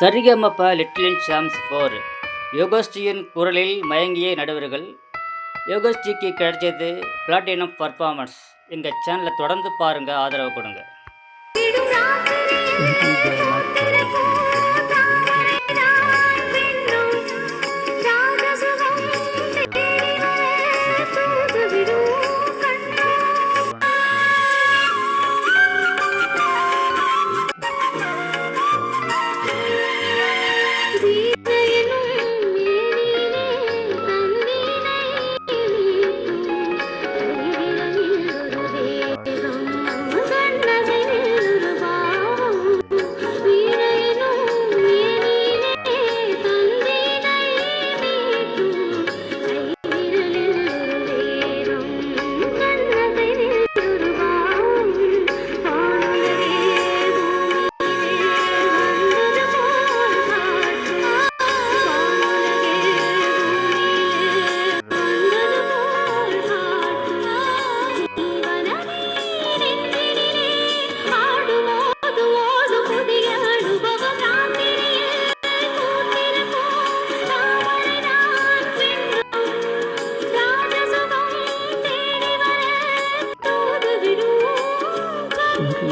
Sarigamapa little champs four யோகஸ்டியின் குரலில் மயங்கிய நடுவர்கள் யோகஸ்டிக்கு கிடைச்சது பிளாட்டினம் பர்ஃபார்மன்ஸ் எங்கள் சேனலை தொடர்ந்து பாருங்கள் ஆதரவு கொடுங்க.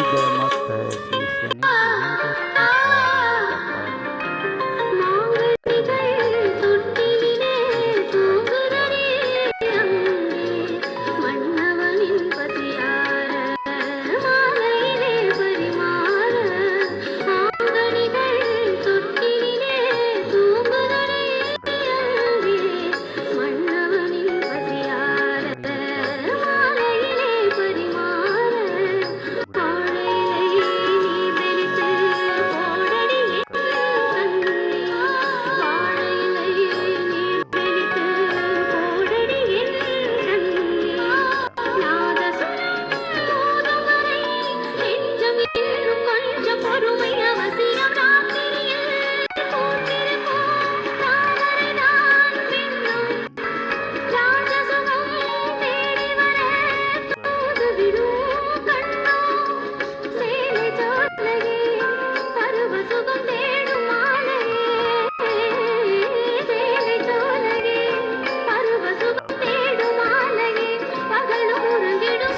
Thank you very much.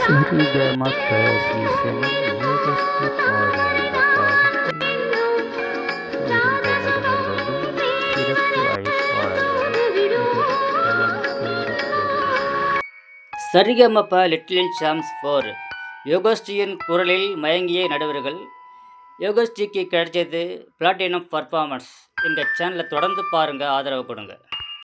சிறப்பு அழைப்பாளர்களும் மிகவும் லிட்டில் சாம்ஸ் ஃபோர். யோகஸ்டியின் குரலில் மயங்கிய நடுவர்கள் யோகஸ்டிக்கு கிடைச்சது பிளாட்டினம் பர்ஃபார்மன்ஸ் இந்த சேனலை தொடர்ந்து பாருங்கள் ஆதரவு கொடுங்க.